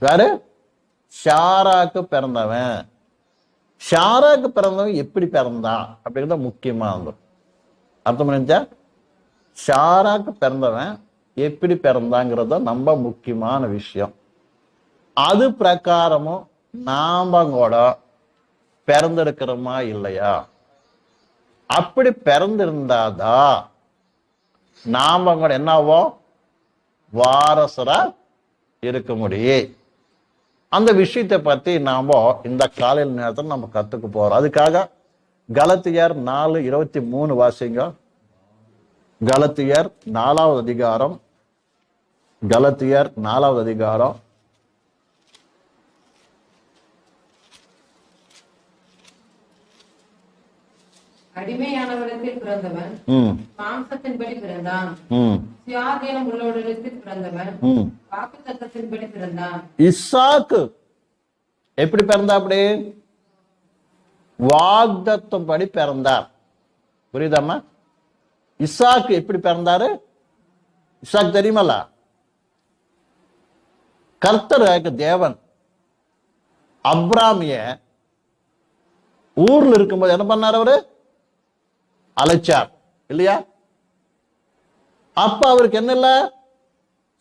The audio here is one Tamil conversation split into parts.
யாரு? ஷாராக்கு பிறந்தவன். ஷாராக்கு பிறந்தவன் எப்படி பிறந்தான்? அப்படிங்கிறத முக்கியமா இருந்தோம் அர்த்தம் பண்ணிச்சா ஷாராக்கு பிறந்தவன் எப்படி பிறந்தாங்கிறத ரொம்ப முக்கியமான விஷயம். அது பிரகாரமும் நாம கூட பிறந்திருக்கிறோமா இல்லையா? அப்படி பிறந்திருந்தாதான் நாம கூட என்னவோ வாரசரா இருக்க முடியும். அந்த விஷயத்தை பத்தி நாம இந்த காலையில் நேரத்தில் நம்ம கத்துக்க போறோம். அதுக்காக கலத்தியர் நாலு இருபத்தி மூணு வாசிங்க. கலத்தியர் நாலாவது அதிகாரம். கலத்தியர் நாலாவது அதிகாரம். அடிமையானவரிடத்தில் பிறந்தவன். ம். மாம்சத்தின்படி பிறந்தான். ம். சுயாதீனம் உள்ளவரிடத்தில் பிறந்தவன். ம். வாக்கு தத்தத்தின்படி பிறந்தான். இசாக்கு. எப்படி பிறந்தா அப்படி? வாக்தத்தம் படி பிறந்தார். புரியுதாம்மா? இசாக்கு எப்படி பிறந்தாரு? இசாக்கு தெரியுமல்ல? கர்த்தர் தேவன் அப்ராமிய ஊர்ல இருக்கும்போது என்ன பண்ணார் அவரு? அழைச்சார். இல்லையா? அப்ப அவருக்கு என்ன இல்ல?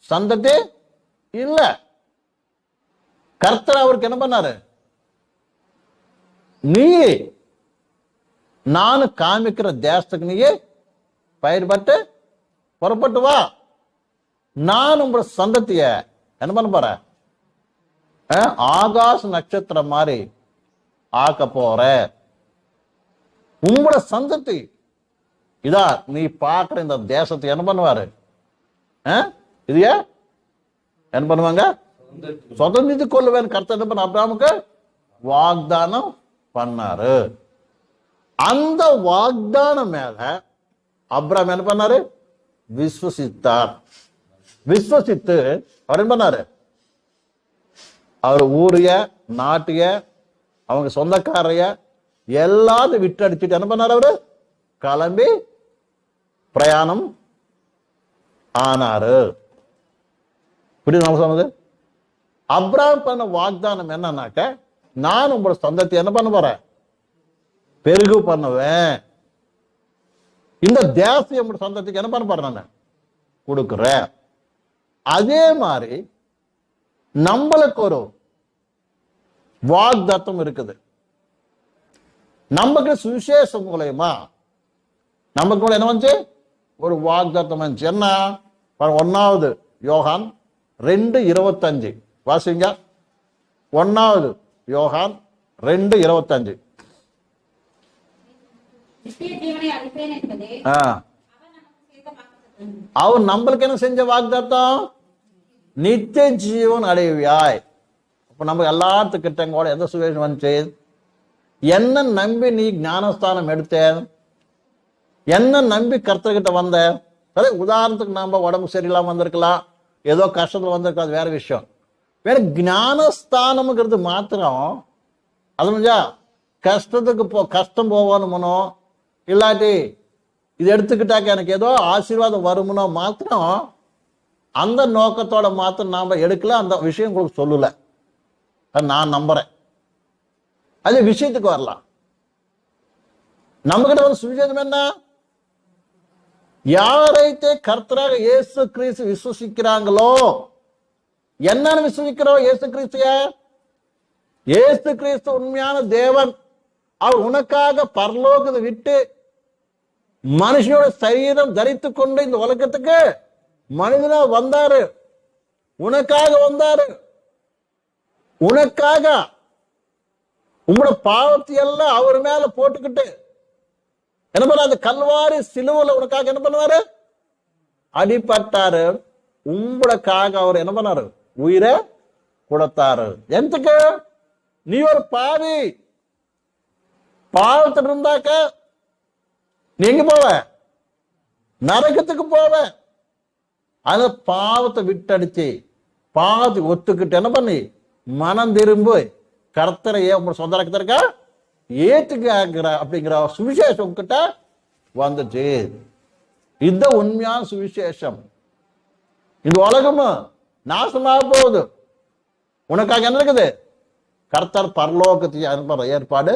சந்ததி இல்ல. கர்த்தர் அவருக்கு என்ன பண்ணாரு? நீ நான் காமிக்கிற தேசத்துக்கு நீயே பயிர்பட்டு புறப்பட்டு வா. நான் உங்களோட சந்ததிய என்ன பண்ண போற? அஹ், ஆகாச நட்சத்திரம் மாதிரி ஆக்க போற உங்களோட சந்ததி இதா நீ பார்க்குற இந்த தேசத்தை என்ன பண்ணுவாரு? இது ஏன் என்ன பண்ணுவாங்க? சுதந்திரத்து கொள்ளுவேன். கருத்து என்ன பண்ண அப்ராமுக்கு? வாக்தானம் பண்ணாரு. அந்த வாக்தானம் மேல அப்ராம் என்ன பண்ணாரு? விஸ்வசித்தார். விஸ்வசித்து அவர் என்ன பண்ணாரு? அவர் ஊரைய நாட்டைய அவங்க சொந்தக்காரைய எல்லாத்தையும் விட்டு அடிச்சுட்டு என்ன பண்ணாரு அவரு? கிளம்பி பிரயாணம் ஆனாரு. புரியுது நம்ம சொன்னது? அப்ராம் பண்ண வாக்தானம் என்னன்னாக்க நான் உங்களோட சொந்தத்தை என்ன பண்ண போறேன்? பெருகு பண்ணுவேன். இந்த தேசிய உங்களோட சொந்தத்துக்கு என்ன பண்ண போறேன் நான்? கொடுக்குறேன். அதே மாதிரி நம்மளுக்கு ஒரு வாக்தத்தம் இருக்குது. நமக்கு சுவிசேஷம் மூலயமா நமக்கு கூட என்ன வந்துச்சு? ஒரு வாக்தத்தம் வந்துச்சு என்ன? ஒண்ணாவது யோகான் ரெண்டு இருபத்தஞ்சு. வாசிங்க. ஒண்ணாவது யோகான் ரெண்டு இருபத்தஞ்சு. அவர் நம்மளுக்கு என்ன செஞ்ச வாக்குத்தத்தம் நித்திய ஜீவன் அடைவியாய் அப்ப நம்ம எல்லாத்துக்கிட்ட கூட எந்த சுவேஷம் வந்துச்சு? என்ன நம்பி நீ ஞானஸ்தானம் எடுத்தேன். என்ன நம்பி கர்த்தர்கிட்ட வந்த? அதே உதாரணத்துக்கு நம்ம உடம்பு சரியில்லாமல் வந்திருக்கலாம். ஏதோ கஷ்டத்தில் வந்திருக்கலாம். அது வேற விஷயம். வேற ஞானஸ்தானம்ங்கிறது மாத்திரம் அது முடிஞ்சா கஷ்டத்துக்கு போ கஷ்டம் போகணுமனோ? இல்லாட்டி இது எடுத்துக்கிட்டாக்க எனக்கு ஏதோ ஆசீர்வாதம் வருமுனோ மாத்திரம் அந்த நோக்கத்தோட மாத்திரம் நாம் எடுக்கல. அந்த விஷயம் உங்களுக்கு சொல்லல. அது நான் நம்புறேன். அது விஷயத்துக்கு வரலாம். நம்மகிட்ட வந்து சுவிசேதம் என்ன? யாரைத்தே கர்த்தராக இயேசு கிறிஸ்து விசுவசிக்கிறாங்களோ? என்னன்னு விசுவசிக்கிறோம் இயேசு கிறிஸ்துய இயேசு கிறிஸ்து உண்மையான தேவன். அவர் உனக்காக பரலோகத்தை விட்டு மனுஷனோட சரீரம் தரித்து கொண்டு இந்த உலகத்துக்கு மனிதனா வந்தாரு. உனக்காக வந்தாரு. உனக்காக. உங்களோட பாவத்தை எல்லாம் அவர் மேல போட்டுக்கிட்டு என்ன பண்ண அந்த கல்வாரி சிலுவில் உனக்காக என்ன பண்ணுவாரு? அடிப்பட்டாரு உங்களுக்காக அவர் என்ன பண்ணாரு? உயிரை கொடுத்தாரு. எந்தக்கு நீ ஒரு பாவி. பாவத்தில் இருந்தாக்க நீ எங்க போவ. நரகத்துக்கு போவ. அந்த பாவத்தை விட்டடிச்சு. பாவத்தை ஒத்துக்கிட்டு என்ன பண்ணி? மனம் திரும்பு கர்த்தரையே உங்க சொந்த ரக்கத்திற்கா ஏத்துக்கிற அப்படிங்கிற சுவிசேஷம் கிட்ட வந்துச்சு. இந்த உண்மையான சுவிசேஷம். இந்த உலகமும் நாசமாக போகுது. உனக்காக என்ன இருக்குது? கர்த்தர் பரலோகத்தை அனுப்புற ஏற்பாடு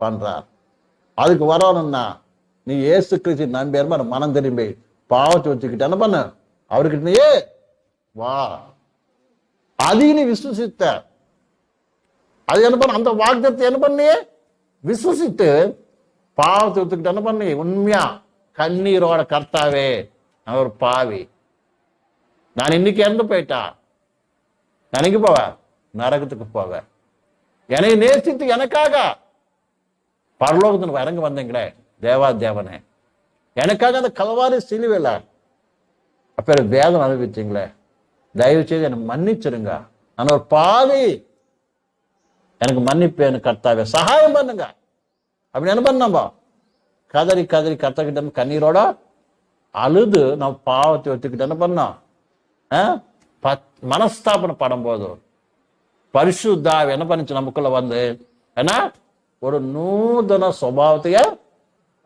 பண்றார். அதுக்கு வரணும்னா நீ ஏசு கிறிஸ்து நம்பி இருப்பார் மனம் திரும்பி பாவத்தை வச்சுக்கிட்டு என்ன பண்ணு? அவர்கிட்ட நீ வா. அதையும் நீ விசுவசித்த. அது என்ன பண்ண? அந்த வாக்குத்தத்தை என்ன பண்ணியே விசுவசித்து பாவத்தை ஒத்துக்கிட்டு என்ன பண்ணி? உண்மையா? கண்ணீரோட கர்த்தாவே நான் ஒரு பாவி. நான் இன்னைக்கு இறந்து போயிட்டா? நான் எங்க போவேன் நரகத்துக்கு போவேன் என்னை நேசித்து எனக்காக. பரலோகத்துக்கு இறங்க வந்தீங்களே தேவா தேவனே எனக்காக அந்த கலவாரி சிலுவையில் அப்ப வேதம் அனுபவிச்சிங்களே. தயவு செய்து என்னை மன்னிச்சிருங்க. நான் ஒரு பாவி. எனக்கு மன்னிப்பு எனக்கு கர்த்தாவே. சகாயம் பண்ணுங்க. அப்படின்னு என்ன பண்ண கதறி கதறி கத்தக்கிட்ட கண்ணீரோட அழுது நம்ம பாவத்தை ஒத்துக்கிட்டு என்ன பண்ணோம்? ஆ? பத்- மனஸ்தாபனம் படும்போது பரிசுத்தாவி என்ன பண்ணுச்சு? நமக்குள்ள வந்து ஏன்னா ஒரு நூதன சுபாவத்தைய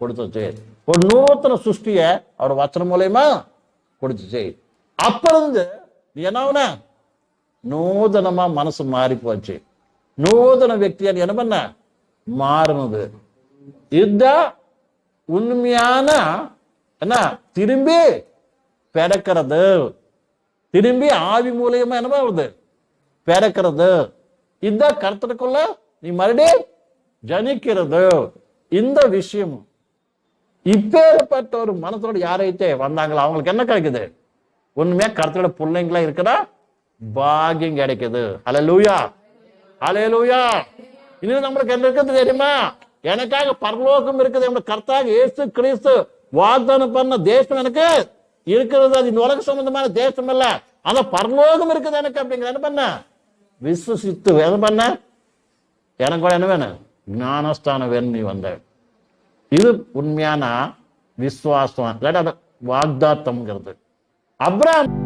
கொடுத்துச்சு. ஒரு நூத்தன சுஷ்டிய அவர் வச்சனம் மூலயமா கொடுத்துச்சு. அப்ப இருந்து நீ என்ன நூதனமா மனசு மாறி போச்சு ನೂತನ ವ್ಯಕ್ತಿಯಾಗಿ ಏನವನ್ನ மாறினது. இதுதான் உண்மையான என்ன? திரும்பி பிறக்கிறது. திரும்பி ஆவி மூலியமா என்ன வருது பிறக்கிறது. இதுதான் கருத்துக்குள்ள நீ மறுபடியும் ஜனிக்கிறது. இந்த விஷயம். இப்பேற்பட்ட ஒரு மனத்தோடு யாரைத்தே வந்தாங்களோ? அவங்களுக்கு என்ன கிடைக்குது? உண்மையா கருத்தோட பிள்ளைங்களா இருக்கிற பாகியம் கிடைக்குது. அல்ல லூயா அலையலூயா இன்னும் நம்மளுக்கு என்ன இருக்குது தெரியுமா? எனக்காக பரலோகம் இருக்குது. நம்மளுக்கு கர்த்தாக இயேசு கிறிஸ்து வாக்தானம் பண்ண தேசம் எனக்கு இருக்கிறது. அது இந்த உலக சம்பந்தமான தேசம் இல்ல ஆனா பரலோகம் இருக்குது எனக்கு அப்படிங்கிற என்ன பண்ண? விசுவசித்து என்ன பண்ண? எனக்கு கூட என்ன வேணும்? ஞானஸ்தானம் வேணும். நீ வந்த. இது உண்மையான விசுவாசம். வாக்தாத்தம்ங்கிறது. அப்புறம்